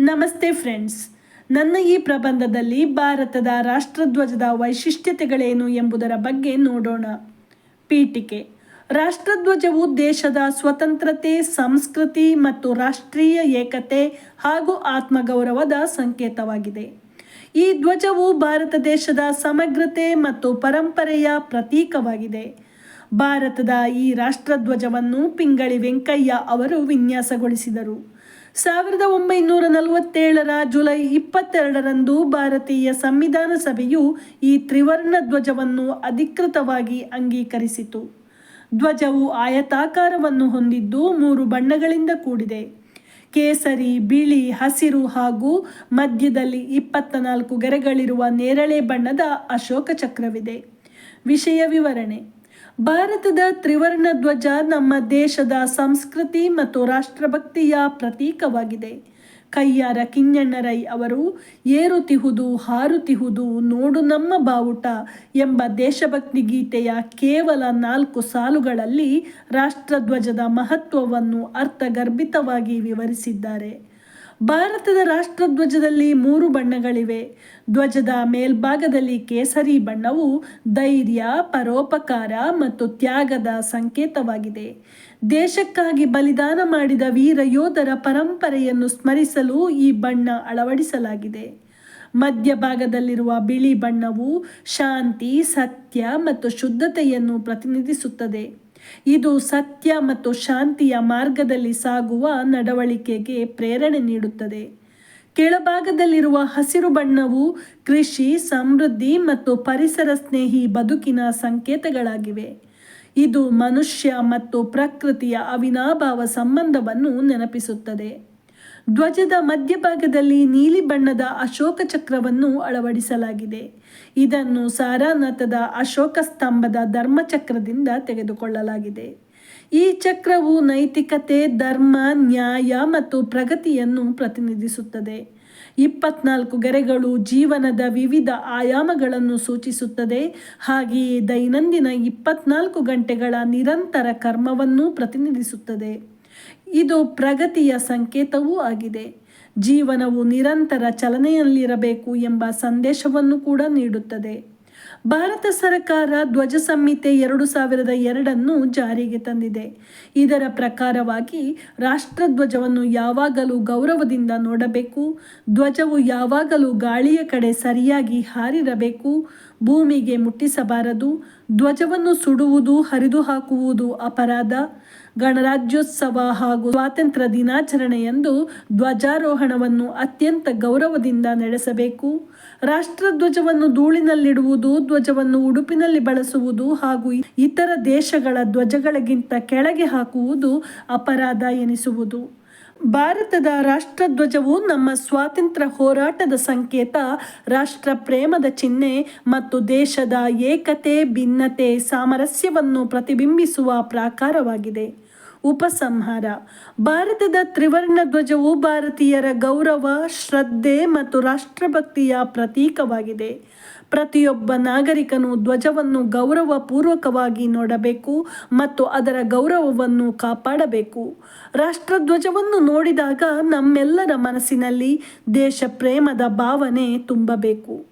ನಮಸ್ತೆ ಫ್ರೆಂಡ್ಸ್. ನನ್ನ ಈ ಪ್ರಬಂಧದಲ್ಲಿ ಭಾರತದ ರಾಷ್ಟ್ರಧ್ವಜದ ವೈಶಿಷ್ಟ್ಯತೆಗಳೇನು ಎಂಬುದರ ಬಗ್ಗೆ ನೋಡೋಣ. ಪೀಠಿಕೆ. ರಾಷ್ಟ್ರಧ್ವಜವು ದೇಶದ ಸ್ವತಂತ್ರತೆ, ಸಂಸ್ಕೃತಿ ಮತ್ತು ರಾಷ್ಟ್ರೀಯ ಏಕತೆ ಹಾಗೂ ಆತ್ಮಗೌರವದ ಸಂಕೇತವಾಗಿದೆ. ಈ ಧ್ವಜವು ಭಾರತ ದೇಶದ ಸಮಗ್ರತೆ ಮತ್ತು ಪರಂಪರೆಯ ಪ್ರತೀಕವಾಗಿದೆ. ಭಾರತದ ಈ ರಾಷ್ಟ್ರಧ್ವಜವನ್ನು ಪಿಂಗಳಿ ವೆಂಕಯ್ಯ ಅವರು ವಿನ್ಯಾಸಗೊಳಿಸಿದರು. ಸಾವಿರದ ಒಂಬೈನೂರ ನಲವತ್ತೇಳರ ಜುಲೈ ಇಪ್ಪತ್ತೆರಡರಂದು ಭಾರತೀಯ ಸಂವಿಧಾನ ಸಭೆಯು ಈ ತ್ರಿವರ್ಣ ಧ್ವಜವನ್ನು ಅಧಿಕೃತವಾಗಿ ಅಂಗೀಕರಿಸಿತು. ಧ್ವಜವು ಆಯತಾಕಾರವನ್ನು ಹೊಂದಿದ್ದು ಮೂರು ಬಣ್ಣಗಳಿಂದ ಕೂಡಿದೆ. ಕೇಸರಿ, ಬಿಳಿ, ಹಸಿರು ಹಾಗೂ ಮಧ್ಯದಲ್ಲಿ ಇಪ್ಪತ್ತ ನಾಲ್ಕು ಗೆರೆಗಳಿರುವ ನೇರಳೆ ಬಣ್ಣದ ಅಶೋಕ ಚಕ್ರವಿದೆ. ವಿಷಯ ವಿವರಣೆ. ಭಾರತದ ತ್ರಿವರ್ಣ ಧ್ವಜ ನಮ್ಮ ದೇಶದ ಸಂಸ್ಕೃತಿ ಮತ್ತು ರಾಷ್ಟ್ರಭಕ್ತಿಯ ಪ್ರತೀಕವಾಗಿದೆ. ಕಯ್ಯಾರ ಕಿನ್ನಣ್ಣರೈ ಅವರು, ಏರುತಿಹುದು, ಹಾರುತಿಹುದು, ನೋಡು ನಮ್ಮ ಬಾವುಟ ಎಂಬ ದೇಶಭಕ್ತಿ ಗೀತೆಯ ಕೇವಲ ನಾಲ್ಕು ಸಾಲುಗಳಲ್ಲಿ ರಾಷ್ಟ್ರಧ್ವಜದ ಮಹತ್ವವನ್ನು ಅರ್ಥಗರ್ಭಿತವಾಗಿ ವಿವರಿಸಿದ್ದಾರೆ. ಭಾರತದ ರಾಷ್ಟ್ರಧ್ವಜದಲ್ಲಿ ಮೂರು ಬಣ್ಣಗಳಿವೆ. ಧ್ವಜದ ಮೇಲ್ಭಾಗದಲ್ಲಿ ಕೇಸರಿ ಬಣ್ಣವು ಧೈರ್ಯ, ಪರೋಪಕಾರ ಮತ್ತು ತ್ಯಾಗದ ಸಂಕೇತವಾಗಿದೆ. ದೇಶಕ್ಕಾಗಿ ಬಲಿದಾನ ಮಾಡಿದ ವೀರ ಯೋಧರ ಪರಂಪರೆಯನ್ನು ಸ್ಮರಿಸಲು ಈ ಬಣ್ಣ ಅಳವಡಿಸಲಾಗಿದೆ. ಮಧ್ಯಭಾಗದಲ್ಲಿರುವ ಬಿಳಿ ಬಣ್ಣವು ಶಾಂತಿ, ಸತ್ಯ ಮತ್ತು ಶುದ್ಧತೆಯನ್ನು ಪ್ರತಿನಿಧಿಸುತ್ತದೆ. ಇದು ಸತ್ಯ ಮತ್ತು ಶಾಂತಿಯ ಮಾರ್ಗದಲ್ಲಿ ಸಾಗುವ ನಡವಳಿಕೆಗೆ ಪ್ರೇರಣೆ ನೀಡುತ್ತದೆ. ಕೆಳಭಾಗದಲ್ಲಿರುವ ಹಸಿರು ಬಣ್ಣವು ಕೃಷಿ, ಸಮೃದ್ಧಿ ಮತ್ತು ಪರಿಸರ ಸ್ನೇಹಿ ಬದುಕಿನ ಸಂಕೇತಗಳಾಗಿವೆ. ಇದು ಮನುಷ್ಯ ಮತ್ತು ಪ್ರಕೃತಿಯ ಅವಿನಾಭಾವ ಸಂಬಂಧವನ್ನು ನೆನಪಿಸುತ್ತದೆ. ಧ್ವಜದ ಮಧ್ಯಭಾಗದಲ್ಲಿ ನೀಲಿ ಬಣ್ಣದ ಅಶೋಕ ಚಕ್ರವನ್ನು ಅಳವಡಿಸಲಾಗಿದೆ. ಇದನ್ನು ಸಾರಾನಾಥದ ಅಶೋಕ ಸ್ತಂಭದ ಧರ್ಮಚಕ್ರದಿಂದ ತೆಗೆದುಕೊಳ್ಳಲಾಗಿದೆ. ಈ ಚಕ್ರವು ನೈತಿಕತೆ, ಧರ್ಮ, ನ್ಯಾಯ ಮತ್ತು ಪ್ರಗತಿಯನ್ನು ಪ್ರತಿನಿಧಿಸುತ್ತದೆ. ಇಪ್ಪತ್ನಾಲ್ಕು ಗೆರೆಗಳು ಜೀವನದ ವಿವಿಧ ಆಯಾಮಗಳನ್ನು ಸೂಚಿಸುತ್ತದೆ. ಹಾಗೆಯೇ ದೈನಂದಿನ ಇಪ್ಪತ್ನಾಲ್ಕು ಗಂಟೆಗಳ ನಿರಂತರ ಕರ್ಮವನ್ನು ಪ್ರತಿನಿಧಿಸುತ್ತದೆ. ಇದು ಪ್ರಗತಿಯ ಸಂಕೇತವೂ ಆಗಿದೆ. ಜೀವನವು ನಿರಂತರ ಚಲನೆಯಲ್ಲಿರಬೇಕು ಎಂಬ ಸಂದೇಶವನ್ನು ಕೂಡ ನೀಡುತ್ತದೆ. ಭಾರತ ಸರ್ಕಾರ ಧ್ವಜ ಸಂಹಿತೆ ಎರಡು ಸಾವಿರದ ಎರಡನ್ನು ಜಾರಿಗೆ ತಂದಿದೆ. ಇದರ ಪ್ರಕಾರವಾಗಿ ರಾಷ್ಟ್ರಧ್ವಜವನ್ನು ಯಾವಾಗಲೂ ಗೌರವದಿಂದ ನೋಡಬೇಕು, ಧ್ವಜವು ಯಾವಾಗಲೂ ಗಾಳಿಯ ಕಡೆ ಸರಿಯಾಗಿ ಹಾರಿರಬೇಕು ಭೂಮಿಗೆ ಮುಟ್ಟಿಸಬಾರದು, ಧ್ವಜವನ್ನು ಸುಡುವುದು ಹರಿದು ಹಾಕುವುದು ಅಪರಾಧ. ಗಣರಾಜ್ಯೋತ್ಸವ ಹಾಗೂ ಸ್ವಾತಂತ್ರ್ಯ ದಿನಾಚರಣೆಯಂದು ಧ್ವಜಾರೋಹಣವನ್ನು ಅತ್ಯಂತ ಗೌರವದಿಂದ ನಡೆಸಬೇಕು. ರಾಷ್ಟ್ರಧ್ವಜವನ್ನು ಧೂಳಿನಲ್ಲಿಡುವುದು, ಧ್ವಜವನ್ನು ಉಡುಪಿನಲ್ಲಿ ಬಳಸುವುದು ಹಾಗೂ ಇತರ ದೇಶಗಳ ಧ್ವಜಗಳಿಗಿಂತ ಕೆಳಗೆ ಹಾಕುವುದು ಅಪರಾಧ ಎನಿಸುವುದು. ಭಾರತದ ರಾಷ್ಟ್ರಧ್ವಜವು ನಮ್ಮ ಸ್ವಾತಂತ್ರ್ಯ ಹೋರಾಟದ ಸಂಕೇತ, ರಾಷ್ಟ್ರ ಪ್ರೇಮದ ಚಿಹ್ನೆ ಮತ್ತು ದೇಶದ ಏಕತೆ, ಭಿನ್ನತೆ, ಸಾಮರಸ್ಯವನ್ನು ಪ್ರತಿಬಿಂಬಿಸುವ ಪ್ರಾಕಾರವಾಗಿದೆ. ಉಪಸಂಹಾರ. ಭಾರತದ ತ್ರಿವರ್ಣ ಧ್ವಜವು ಭಾರತೀಯರ ಗೌರವ, ಶ್ರದ್ಧೆ ಮತ್ತು ರಾಷ್ಟ್ರಭಕ್ತಿಯ ಪ್ರತೀಕವಾಗಿದೆ. ಪ್ರತಿಯೊಬ್ಬ ನಾಗರಿಕನು ಧ್ವಜವನ್ನು ಗೌರವಪೂರ್ವಕವಾಗಿ ನೋಡಬೇಕು ಮತ್ತು ಅದರ ಗೌರವವನ್ನು ಕಾಪಾಡಬೇಕು. ರಾಷ್ಟ್ರಧ್ವಜವನ್ನು ನೋಡಿದಾಗ ನಮ್ಮೆಲ್ಲರ ಮನಸ್ಸಿನಲ್ಲಿ ದೇಶ ಪ್ರೇಮದ ಭಾವನೆ ತುಂಬಬೇಕು.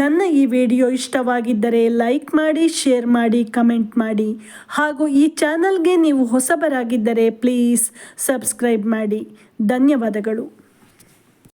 ನನ್ನ ಈ ವಿಡಿಯೋ ಇಷ್ಟವಾಗಿದ್ದರೆ ಲೈಕ್ ಮಾಡಿ, ಶೇರ್ ಮಾಡಿ, ಕಮೆಂಟ್ ಮಾಡಿ. ಹಾಗೂ ಈ ಚಾನಲ್ಗೆ ನೀವು ಹೊಸಬರಾಗಿದ್ದರೆ ಪ್ಲೀಸ್ ಸಬ್ಸ್ಕ್ರೈಬ್ ಮಾಡಿ. ಧನ್ಯವಾದಗಳು.